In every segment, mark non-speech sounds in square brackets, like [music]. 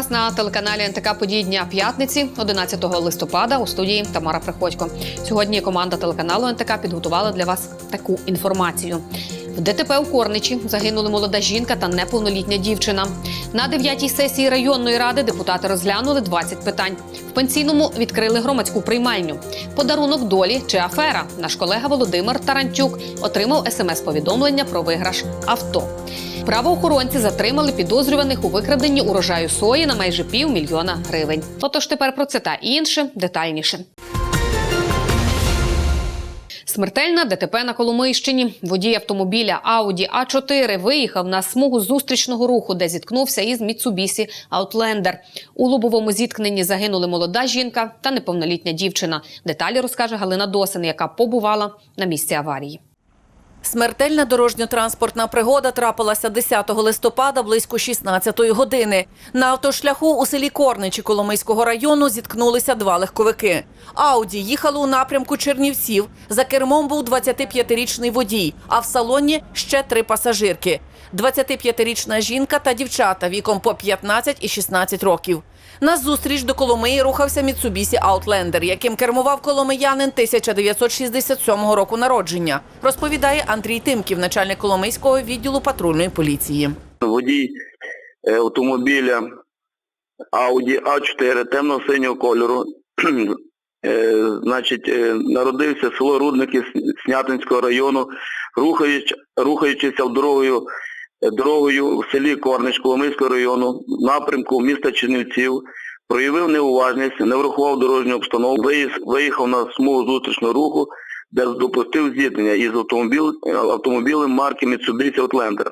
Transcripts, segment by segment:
Вас на телеканалі НТК Події дня п'ятниці, 11 листопада у студії Тамара Приходько. Сьогодні команда телеканалу НТК підготувала для вас таку інформацію. В ДТП у Корничі загинули молода жінка та неповнолітня дівчина. На дев'ятій сесії районної ради депутати розглянули 20 питань. В пенсійному відкрили громадську приймальню. Подарунок долі чи афера. Наш колега Володимир Тарантюк отримав смс-повідомлення про виграш авто. Правоохоронці затримали підозрюваних у викраденні урожаю сої на майже півмільйона гривень. Отож тепер про це та інше детальніше. Смертельна ДТП на Коломийщині. Водій автомобіля Audi А4 виїхав на смугу зустрічного руху, де зіткнувся із Mitsubishi Outlander. У лобовому зіткненні загинули молода жінка та неповнолітня дівчина. Деталі розкаже Галина Досин, яка побувала на місці аварії. Смертельна дорожньо-транспортна пригода трапилася 10 листопада близько 16 години. На автошляху у селі Корничі Коломийського району зіткнулися два легковики. Ауді їхали у напрямку Чернівців. За кермом був 25-річний водій, а в салоні ще три пасажирки. 25-річна жінка та дівчата віком по 15 і 16 років. На зустріч до Коломиї рухався Mitsubishi Outlander, яким кермував коломиянин 1967 року народження, розповідає Андрій Тимків, начальник Коломийського відділу патрульної поліції. водій е, автомобіля Audi A4 темно-синього кольору. [clears throat] Е, Значить, е, народився село Рудники Снятинського району, рухаючи, рухаючися в дорогою, дорогою в селі Корнич Коломийського району, напрямку міста Чернівців, проявив неуважність, не врахував дорожню обстановку, виїхав на смугу зустрічного руху, де допустив зіткнення із автомобілем марки Mitsubishi Outlander.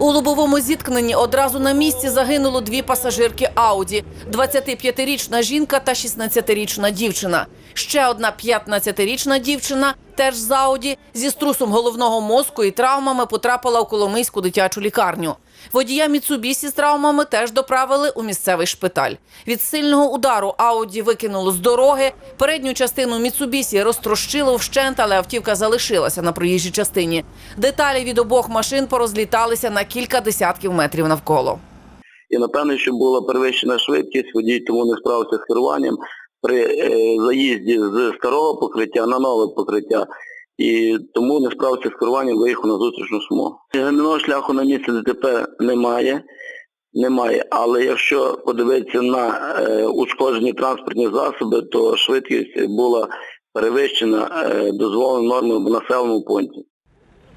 У лобовому зіткненні одразу на місці загинуло дві пасажирки Ауді: 25-річна жінка та 16-річна дівчина. Ще одна 15-річна дівчина, теж з Ауді, зі струсом головного мозку і травмами потрапила у Коломийську дитячу лікарню. Водія Міцубісі з травмами теж доправили у місцевий шпиталь. Від сильного удару Ауді викинуло з дороги. Передню частину Міцубісі розтрощило вщент, але автівка залишилася на проїжджій частині. Деталі від обох машин порозліталися на кілька десятків метрів навколо. І напевно, що була перевищена швидкість, водій тому не справився з керуванням при е, заїзді з старого покриття на нове покриття. І тому не справився з керуванням, виїхав на зустрічну смугу. Гальмівного шляху на місці ДТП немає, немає. Але якщо подивитися на е, ушкоджені транспортні засоби, то швидкість була перевищена е, дозволеною нормою в населеному пункті.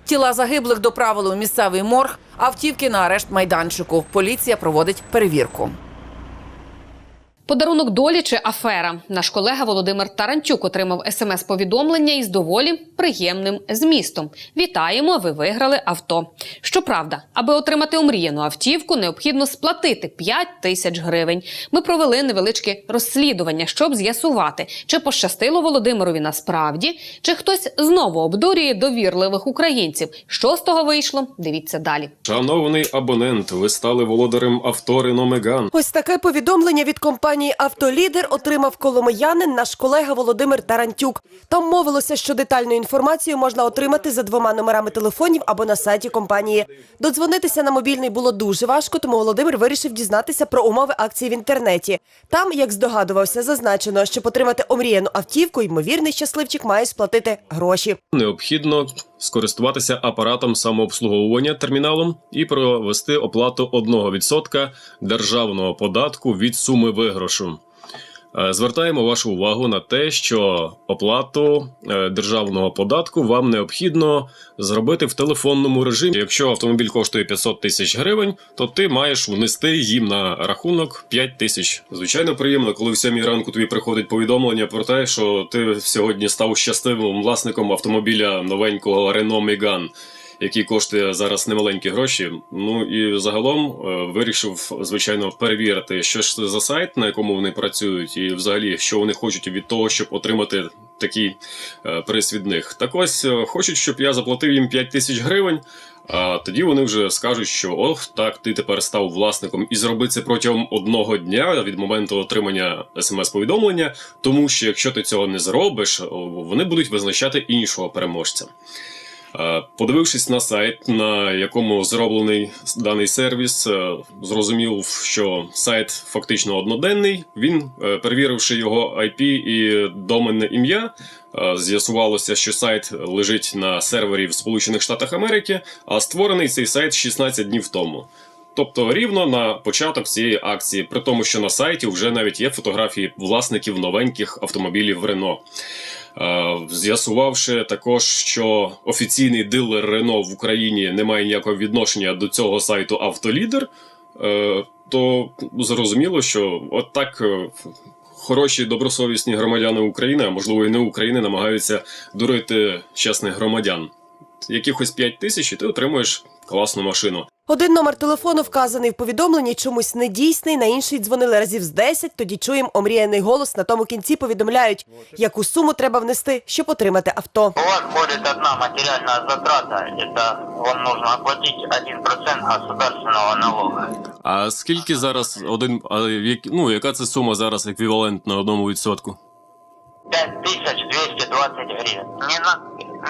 Тіла загиблих доправили у місцевий морг, автівки на арешт майданчику. Поліція проводить перевірку. Подарунок долі чи афера. Наш колега Володимир Тарантюк отримав смс-повідомлення із доволі приємним змістом. Вітаємо! Ви виграли авто. Щоправда, аби отримати омріяну автівку, необхідно сплатити 5 тисяч гривень. Ми провели невеличке розслідування, щоб з'ясувати, чи пощастило Володимирові насправді, чи хтось знову обдурює довірливих українців. Що з того вийшло? Дивіться далі. Шановний абонент, ви стали володарем авто Renault Megane. Ось таке повідомлення від компанії Автолідер отримав коломиянин наш колега Володимир Тарантюк. Там мовилося, що детальну інформацію можна отримати за двома номерами телефонів або на сайті компанії. Додзвонитися на мобільний було дуже важко, тому Володимир вирішив дізнатися про умови акції в інтернеті. Там, як здогадувався, зазначено, щоб отримати омріяну автівку, ймовірний щасливчик має сплатити гроші. Необхідно скористуватися апаратом самообслуговування терміналом і провести оплату 1% державного податку від суми виграшу. Е, Звертаємо вашу увагу на те, що оплату е, державного податку вам необхідно зробити в телефонному режимі. Якщо автомобіль коштує 500 тисяч гривень, то ти маєш внести їм на рахунок 5 тисяч. Звичайно, приємно, коли в 7 ранку тобі приходить повідомлення про те, що ти сьогодні став щасливим власником автомобіля новенького Renault Megane який коштує зараз немаленькі гроші. Ну і загалом е, вирішив, звичайно, перевірити, що ж це за сайт, на якому вони працюють, і взагалі, що вони хочуть від того, щоб отримати такий е, приз від них. Так ось е, хочуть, щоб я заплатив їм 5 тисяч гривень. А тоді вони вже скажуть, що ох, так, ти тепер став власником, і зроби це протягом одного дня від моменту отримання смс-повідомлення, тому що якщо ти цього не зробиш, вони будуть визначати іншого переможця. Е, Подивившись на сайт, на якому зроблений даний сервіс, е, зрозумів, що сайт фактично одноденний. Він, е, перевіривши його IP і доменне ім'я, з'ясувалося, що сайт лежить на сервері в Сполучених Штатах Америки, а створений цей сайт 16 днів тому. Тобто рівно на початок цієї акції, при тому, що на сайті вже навіть є фотографії власників новеньких автомобілів Рено. Е, З'ясувавши також, що офіційний дилер Рено в Україні не має ніякого відношення до цього сайту Автолідер, е, то зрозуміло, що от так е, хороші добросовісні громадяни України, а можливо і не України, намагаються дурити чесних громадян. Якихось 5 тисяч, і ти отримуєш класну машину. Один номер телефону вказаний в повідомленні чомусь недійсний, на інший дзвонили разів з 10, тоді чуємо омріяний голос. На тому кінці повідомляють, яку суму треба внести, щоб отримати авто. У вас будет одна материальная затрата, это вам нужно оплатить 1% государственного налога. А скільки зараз один. А як, ну, яка це сума зараз еквівалент на одному відсотку? 5220 гривен. Ни на,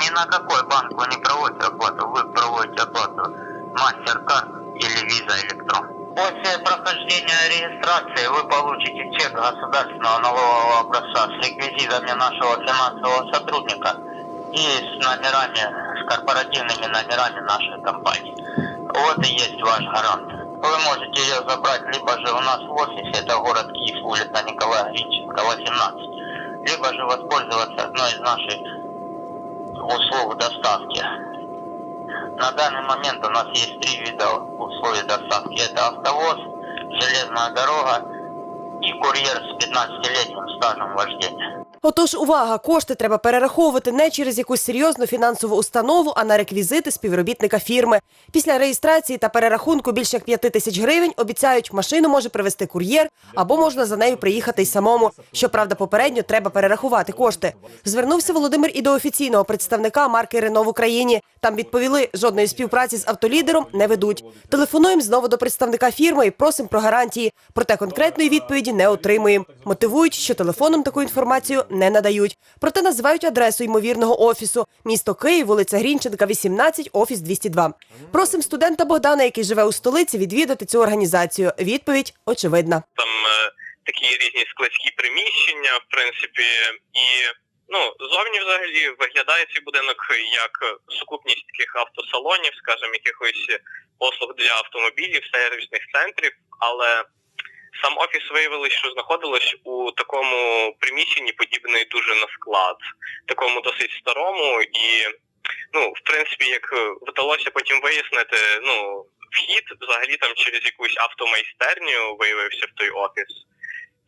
ни на какой банк вы не проводите оплату, вы проводите оплату MasterCard или Visa Electron. После прохождения регистрации вы получите чек государственного налогового образца с реквизитами нашего финансового сотрудника и с номерами, с корпоративными номерами нашей компании. Вот и есть ваш гарант. Вы можете ее забрать либо же у нас в офисе, это город Киев, улица Николая Гринченко, 18, либо же воспользоваться одной из наших услуг доставки. На данный момент у нас есть три вида условий доставки. Это автовоз, железная дорога и курьер с 15-летним стажем вождения. Отож, увага, кошти треба перераховувати не через якусь серйозну фінансову установу, а на реквізити співробітника фірми. Після реєстрації та перерахунку більше як 5 тисяч гривень обіцяють, машину може привезти кур'єр або можна за нею приїхати й самому. Щоправда, попередньо треба перерахувати кошти. Звернувся Володимир і до офіційного представника марки Рено в Україні. Там відповіли, жодної співпраці з автолідером не ведуть. Телефонуємо знову до представника фірми і просимо про гарантії. Проте конкретної відповіді не отримуємо. Мотивують, що телефоном таку інформацію не надають. Проте називають адресу ймовірного офісу: місто Київ, вулиця Грінченка, 18, офіс 202. Просимо студента Богдана, який живе у столиці, відвідати цю організацію. Відповідь очевидна. там е, такі різні складські приміщення, в принципі, і ну зовні взагалі виглядає цей будинок як сукупність таких автосалонів, скажімо, якихось послуг для автомобілів, сервісних центрів, але сам офіс виявилось, що знаходилось у такому приміщенні, подібний дуже на склад, такому досить старому і. Ну, в принципі, як е, вдалося потім вияснити, ну вхід взагалі там через якусь автомайстерню виявився в той офіс.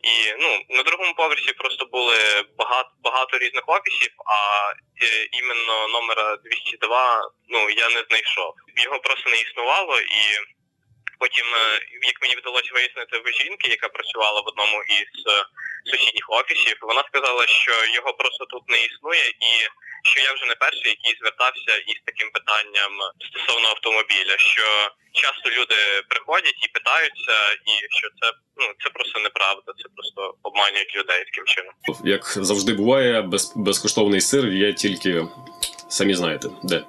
І ну на другому поверсі просто були багато багато різних офісів, а е, іменно номера 202 ну я не знайшов. Його просто не існувало, і потім, е, як мені вдалося вияснити в жінки, яка працювала в одному із е, сусідніх офісів, вона сказала, що його просто тут не існує, і що я вже не перший, який звертався із таким питанням стосовно автомобіля, що часто люди приходять і питаються, і що це ну це просто неправда, це просто обманюють людей таким чином. Як завжди буває, без, безкоштовний сир є тільки самі знаєте де.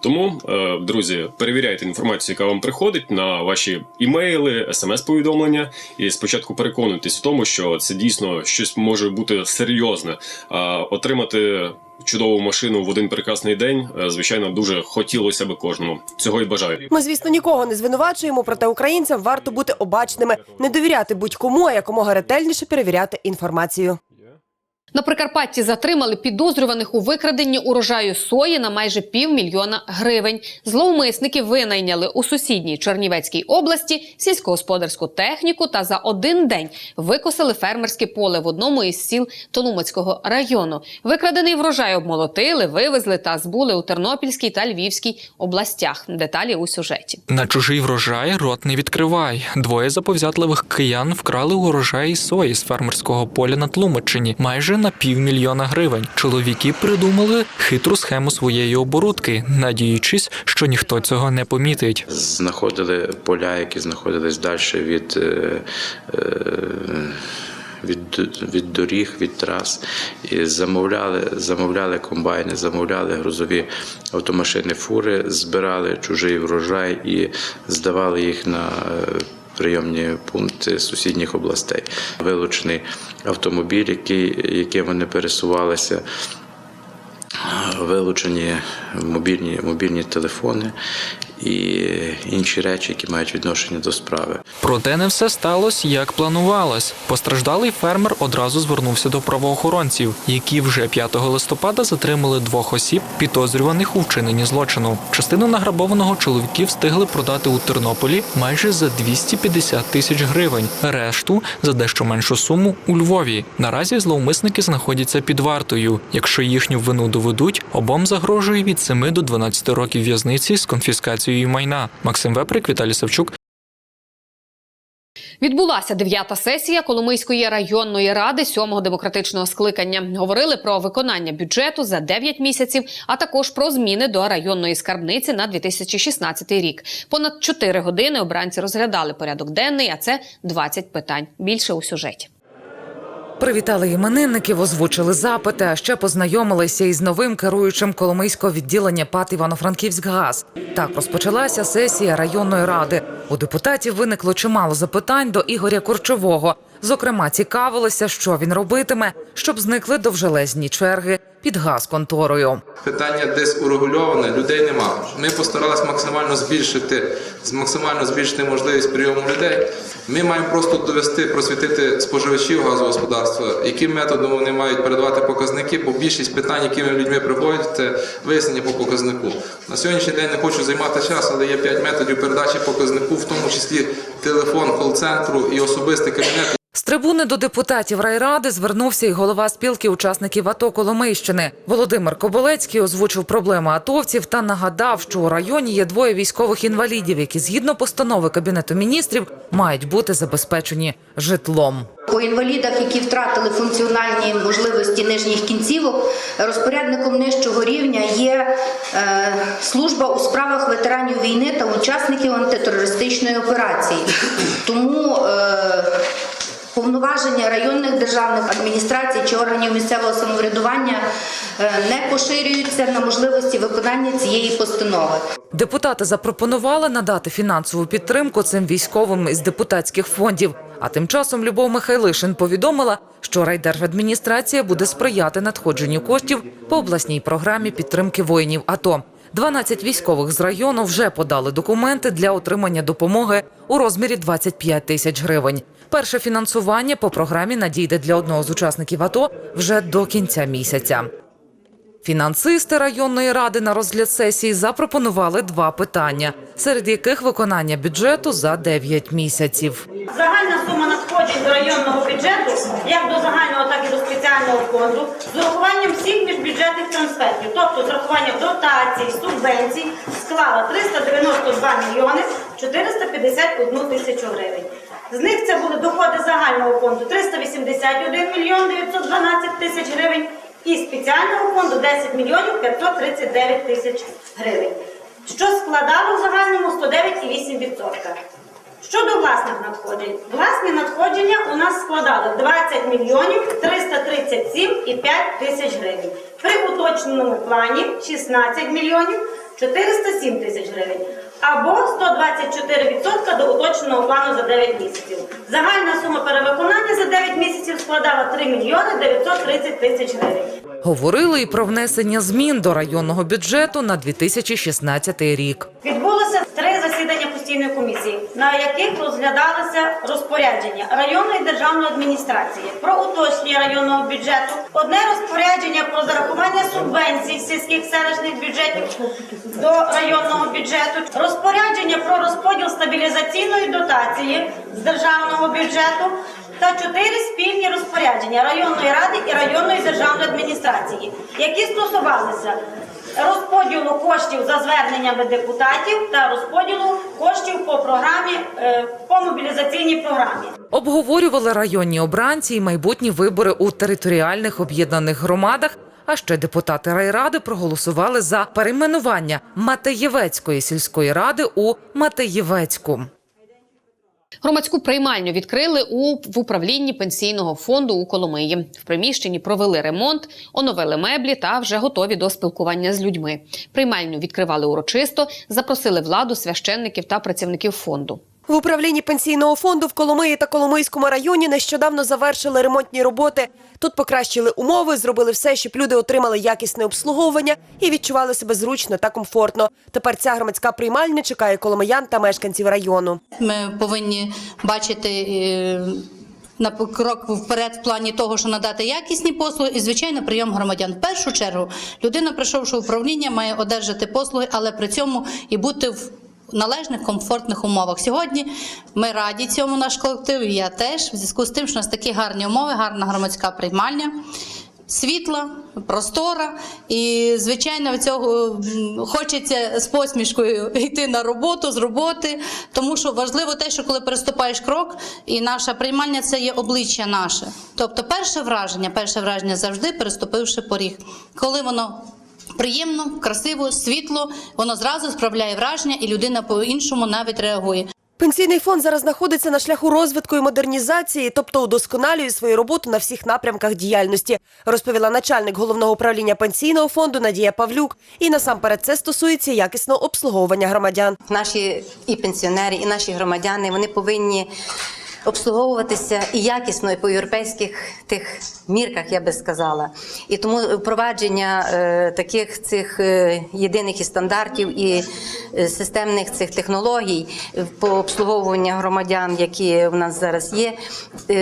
Тому, е, друзі, перевіряйте інформацію, яка вам приходить на ваші імейли, смс-повідомлення, і спочатку переконуйтесь в тому, що це дійсно щось може бути серйозне. А отримати чудову машину в один прекрасний день, е, звичайно, дуже хотілося би кожному. Цього і бажаю. Ми, звісно, нікого не звинувачуємо, проте українцям варто бути обачними, не довіряти будь-кому, а якомога ретельніше перевіряти інформацію. На Прикарпатті затримали підозрюваних у викраденні урожаю сої на майже півмільйона гривень. Зловмисники винайняли у сусідній Чернівецькій області сільськогосподарську техніку та за один день викосили фермерське поле в одному із сіл Толумацького району. Викрадений врожай обмолотили, вивезли та збули у Тернопільській та Львівській областях. Деталі у сюжеті. На чужий врожай рот не відкривай. Двоє заповзятливих киян вкрали урожай сої з фермерського поля на Тлумаччині майже на півмільйона гривень. Чоловіки придумали хитру схему своєї оборудки, надіючись, що ніхто цього не помітить. знаходили поля, які знаходились далі від е, е, від, від доріг, від трас. І замовляли, замовляли комбайни, замовляли грузові автомашини, фури, збирали чужий врожай і здавали їх на е, прийомні пункти сусідніх областей. Вилучений автомобіль, який, яким вони пересувалися вилучені мобільні, мобільні телефони і інші речі, які мають відношення до справи. Проте не все сталося, як планувалось. Постраждалий фермер одразу звернувся до правоохоронців, які вже 5 листопада затримали двох осіб, підозрюваних у вчиненні злочину. Частину награбованого чоловіки встигли продати у Тернополі майже за 250 тисяч гривень. Решту за дещо меншу суму у Львові. Наразі зловмисники знаходяться під вартою. Якщо їхню вину доведуть, обом загрожує від 7 до 12 років в'язниці з конфіскацією майна. Максим Веприк, Віталій Савчук, Відбулася дев'ята сесія Коломийської районної ради сьомого демократичного скликання. Говорили про виконання бюджету за 9 місяців, а також про зміни до районної скарбниці на 2016 рік. Понад 4 години обранці розглядали порядок денний, а це 20 питань. Більше у сюжеті. Привітали іменинників, озвучили запити, а ще познайомилися із новим керуючим Коломийського відділення ПАТ Івано-Франківськгаз. Так розпочалася сесія районної ради. У депутатів виникло чимало запитань до Ігоря Корчового. Зокрема, цікавилися, що він робитиме, щоб зникли довжелезні черги під газконторою. Питання десь урегульоване, людей нема. Ми постаралися максимально збільшити, максимально збільшити можливість прийому людей. Ми маємо просто довести, просвітити споживачів газового господарства, яким методом вони мають передавати показники, бо більшість питань, якими людьми приходять, це вияснення по показнику. На сьогоднішній день не хочу займати час, але є 5 методів передачі показнику, в тому числі телефон кол-центру і особистий кабінет. З трибуни до депутатів райради звернувся і голова спілки учасників АТО Коломийщини. Володимир Коболецький озвучив проблеми атовців та нагадав, що у районі є двоє військових інвалідів, які згідно постанови кабінету міністрів мають бути забезпечені житлом. По інвалідах, які втратили функціональні можливості нижніх кінцівок, розпорядником нижчого рівня є е, служба у справах ветеранів війни та учасників антитерористичної операції. Тому е, повноваження районних державних адміністрацій чи органів місцевого самоврядування е, не поширюються на можливості виконання цієї постанови. Депутати запропонували надати фінансову підтримку цим військовим із депутатських фондів. А тим часом Любов Михайлишин повідомила, що райдержадміністрація буде сприяти надходженню коштів по обласній програмі підтримки воїнів АТО. 12 військових з району вже подали документи для отримання допомоги у розмірі 25 тисяч гривень. Перше фінансування по програмі надійде для одного з учасників АТО вже до кінця місяця. Фінансисти районної ради на розгляд сесії запропонували два питання, серед яких виконання бюджету за 9 місяців. Загальна сума надходжень до районного бюджету, як до загального, так і до спеціального фонду, з урахуванням всіх міжбюджетних трансфертів, тобто з урахуванням дотацій, субвенцій, склала 392 мільйони 451 тисячу гривень. З них це були доходи загального фонду 381 мільйон 912 тисяч гривень і спеціального фонду 10 мільйонів 539 тисяч гривень, що складало в загальному 109,8%. Щодо власних надходжень, власні надходження у нас складали 20 мільйонів 337,5 тисяч гривень. При уточненому плані 16 мільйонів 407 тисяч гривень. Або 124% до уточненого плану за 9 місяців. Загальна сума перевиконання за 9 місяців складала 3 мільйони 930 тисяч гривень. Говорили і про внесення змін до районного бюджету на 2016 рік. Відбулося три засідання постійної комісії, на яких розглядалися розпорядження районної державної адміністрації про уточнення районного бюджету, одне розпорядження про зарахування субвенцій сільських селищних бюджетів до районного бюджету, розпорядження про розподіл стабілізаційної дотації з державного бюджету. Та чотири спільні розпорядження районної ради і районної державної адміністрації, які стосувалися розподілу коштів за зверненнями депутатів та розподілу коштів по програмі е, по мобілізаційній програмі. Обговорювали районні обранці і майбутні вибори у територіальних об'єднаних громадах. А ще депутати райради проголосували за перейменування Матеєвецької сільської ради у Матеєвецьку. Громадську приймальню відкрили у в управлінні пенсійного фонду у Коломиї. В приміщенні провели ремонт, оновили меблі та вже готові до спілкування з людьми. Приймальню відкривали урочисто, запросили владу, священників та працівників фонду. В управлінні пенсійного фонду в Коломиї та Коломийському районі нещодавно завершили ремонтні роботи. Тут покращили умови, зробили все, щоб люди отримали якісне обслуговування і відчували себе зручно та комфортно. Тепер ця громадська приймальня чекає коломиян та мешканців району. Ми повинні бачити е, на крок вперед в плані того, що надати якісні послуги і звичайно прийом громадян. В першу чергу людина, прийшовши в управління, має одержати послуги, але при цьому і бути в належних комфортних умовах. Сьогодні ми раді цьому наш колектив. Я теж в зв'язку з тим, що у нас такі гарні умови, гарна громадська приймальня. Світла, простора, і звичайно від цього хочеться з посмішкою йти на роботу з роботи, тому що важливо те, що коли переступаєш крок, і наша приймальня це є обличчя наше. Тобто, перше враження, перше враження завжди переступивши поріг, коли воно. Приємно, красиво, світло, воно зразу справляє враження, і людина по-іншому навіть реагує. Пенсійний фонд зараз знаходиться на шляху розвитку і модернізації, тобто удосконалює свою роботу на всіх напрямках діяльності, розповіла начальник головного управління пенсійного фонду Надія Павлюк. І насамперед це стосується якісного обслуговування громадян. Наші і пенсіонери, і наші громадяни вони повинні обслуговуватися і якісно, і по європейських тих мірках, я би сказала. І тому впровадження е, таких цих е, єдиних і стандартів і е, системних цих технологій по обслуговуванню громадян, які в нас зараз є,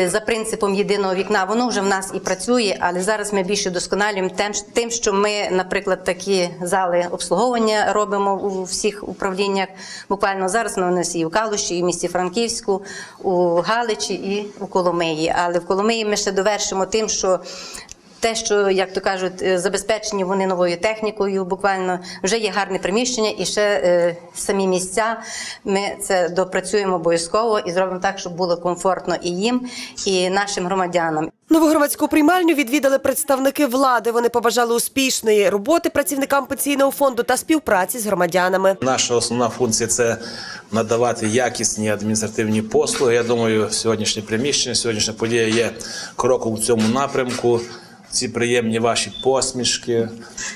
за принципом єдиного вікна, воно вже в нас і працює, але зараз ми більше досконалюємо тим, що ми, наприклад, такі зали обслуговування робимо у всіх управліннях. Буквально зараз на нас і в Калуші, і в місті Франківську, у Галичі і у Коломиї. Але в Коломиї ми ще довершимо тим, що те, що як то кажуть, е, забезпечені вони новою технікою, буквально вже є гарне приміщення, і ще е, самі місця. Ми це допрацюємо обов'язково і зробимо так, щоб було комфортно і їм, і нашим громадянам. Нову громадську приймальню відвідали представники влади. Вони побажали успішної роботи працівникам пенсійного фонду та співпраці з громадянами. Наша основна функція це надавати якісні адміністративні послуги. Я думаю, сьогоднішнє приміщення, сьогоднішня подія є кроком в цьому напрямку. Ці приємні ваші посмішки.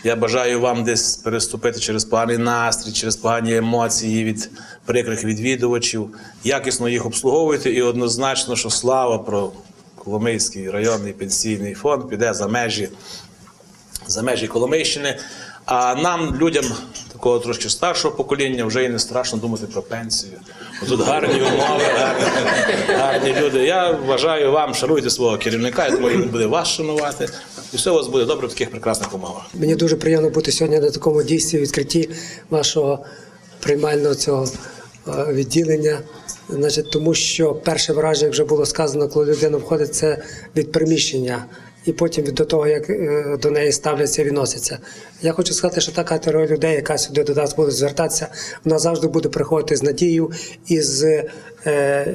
Я бажаю вам десь переступити через поганий настрій, через погані емоції від прикрих відвідувачів. Якісно їх обслуговуйте і однозначно, що слава про Коломийський районний пенсійний фонд піде за межі за межі Коломийщини. А нам, людям такого трошки старшого покоління, вже і не страшно думати про пенсію. Тут гарні умови, гарні, гарні люди. Я вважаю вам, шануйте свого керівника, я думаю, він буде вас шанувати. І все у вас буде добре в таких прекрасних умовах. Мені дуже приємно бути сьогодні на такому дійстві відкритті вашого приймального цього е, відділення. Значить, тому що перше враження, вже було сказано, коли людина входить, це від приміщення. І потім до того, як е, до неї ставляться відносяться. Я хочу сказати, що та категорія людей, яка сюди до нас буде звертатися, вона завжди буде приходити з надією і з е,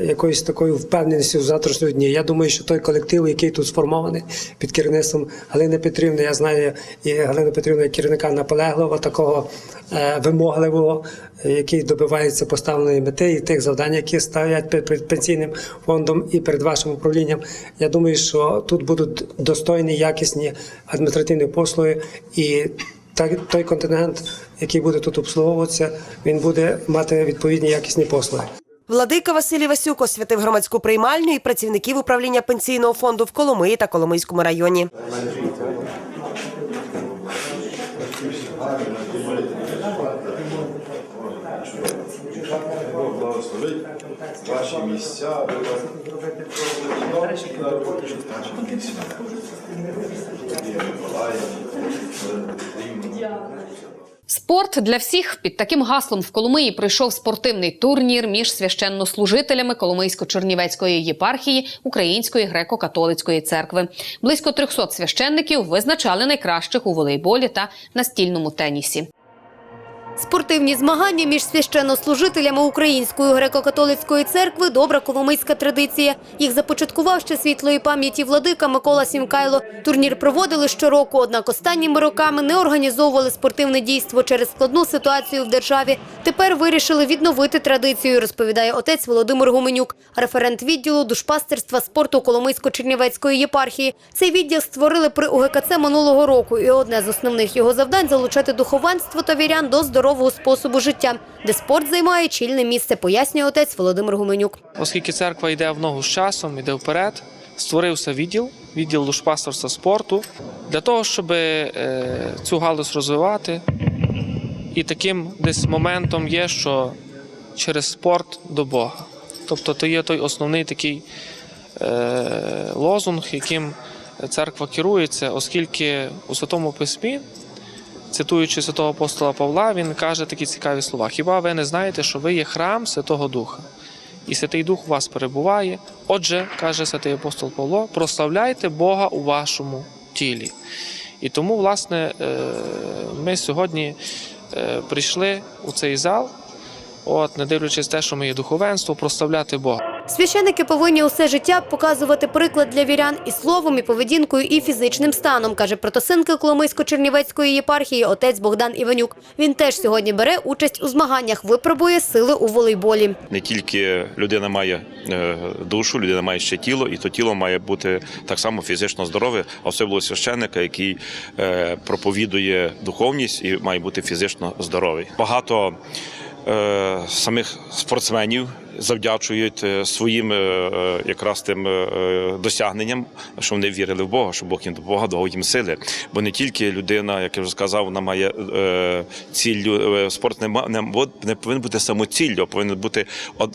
якоюсь такою впевненістю в завтрашньому дні. Я думаю, що той колектив, який тут сформований під керівництвом Галини Петрівни, я знаю і Галина Петрівна як керівника наполегливого, такого е, вимогливого, е, який добивається поставленої мети і тих завдань, які ставлять перед пенсійним фондом і перед вашим управлінням. Я думаю, що тут будуть достойні, якісні адміністративні послуги і та- той контингент, який буде тут обслуговуватися, він буде мати відповідні якісні послуги. Владика Василій Васюк освятив громадську приймальню і працівників управління пенсійного фонду в Коломиї та Коломийському районі. благословить ваші місця. Спорт для всіх під таким гаслом в Коломиї пройшов спортивний турнір між священнослужителями Коломийсько-Чернівецької єпархії Української греко-католицької церкви. Близько 300 священників визначали найкращих у волейболі та настільному тенісі. Спортивні змагання між священнослужителями Української греко-католицької церкви добра коломийська традиція. Їх започаткував ще світлої пам'яті владика Микола Сімкайло. Турнір проводили щороку, однак останніми роками не організовували спортивне дійство через складну ситуацію в державі. Тепер вирішили відновити традицію, розповідає отець Володимир Гуменюк, референт відділу душпастерства спорту Коломийсько-Чернівецької єпархії. Цей відділ створили при УГКЦ минулого року, і одне з основних його завдань залучати духовенство та вірян до здорового способу життя, де спорт займає чільне місце, пояснює отець Володимир Гуменюк. Оскільки церква йде в ногу з часом, йде вперед, створився відділ, відділ душпастерства спорту, для того, щоб е, цю галузь розвивати. І таким десь моментом є, що через спорт до Бога. Тобто це є той основний такий е, лозунг, яким церква керується, оскільки у Святому Письмі, цитуючи святого апостола Павла, він каже такі цікаві слова: Хіба ви не знаєте, що ви є храм Святого Духа? І Святий Дух у вас перебуває. Отже, каже святий апостол Павло, прославляйте Бога у вашому тілі. І тому, власне, е, ми сьогодні е, прийшли у цей зал, от, не дивлячись те, що ми є духовенство, прославляти Бога. Священики повинні усе життя показувати приклад для вірян і словом, і поведінкою, і фізичним станом, каже протосинки Коломийсько-Чернівецької єпархії отець Богдан Іванюк. Він теж сьогодні бере участь у змаганнях, випробує сили у волейболі. Не тільки людина має е, душу, людина має ще тіло, і то тіло має бути так само фізично здорове, особливо священника, який е, проповідує духовність і має бути фізично здоровий. Багато е, самих спортсменів завдячують е, своїм е, е, якраз тим досягненням, що вони вірили в Бога, що Бог їм допомагав, давав їм сили. Бо не тільки людина, як я вже сказав, вона має е, Спорт не, не, повинен бути самоціллю, повинен бути од,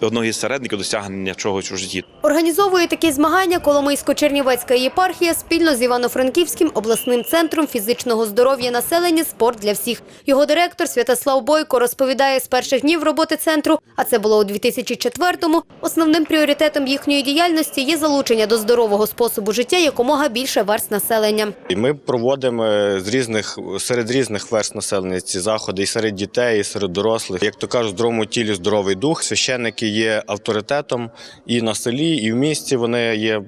одного із середників досягнення чогось у житті. Організовує такі змагання Коломийсько-Чернівецька єпархія спільно з Івано-Франківським обласним центром фізичного здоров'я населення «Спорт для всіх». Його директор Святослав Бойко розповідає з перших днів роботи центру, а це було у 2004-му, основним пріоритетом їхньої діяльності є залучення до здорового способу життя якомога більше верст населення. Ми проводимо е, з різних серед різних верст населення ці заходи і серед дітей, і серед дорослих. Як то кажуть, в здоровому тілі здоровий дух. Священники є авторитетом і на селі, і в місті вони є.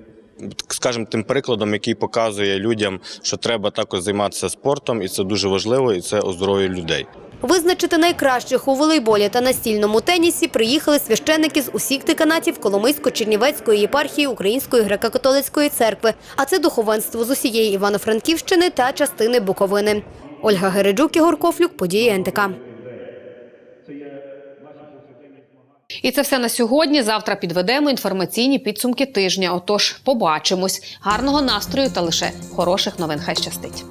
Скажімо, тим прикладом, який показує людям, що треба також займатися спортом, і це дуже важливо, і це оздоровлює людей. Визначити найкращих у волейболі та настільному тенісі приїхали священники з усіх деканатів Коломийсько-Чернівецької єпархії Української греко-католицької церкви, а це духовенство з усієї Івано-Франківщини та частини Буковини. Ольга Гереджук, Ігор Кофлюк, події НТК. І це все на сьогодні. Завтра підведемо інформаційні підсумки тижня. Отож, побачимось. Гарного настрою та лише хороших новин. Хай щастить.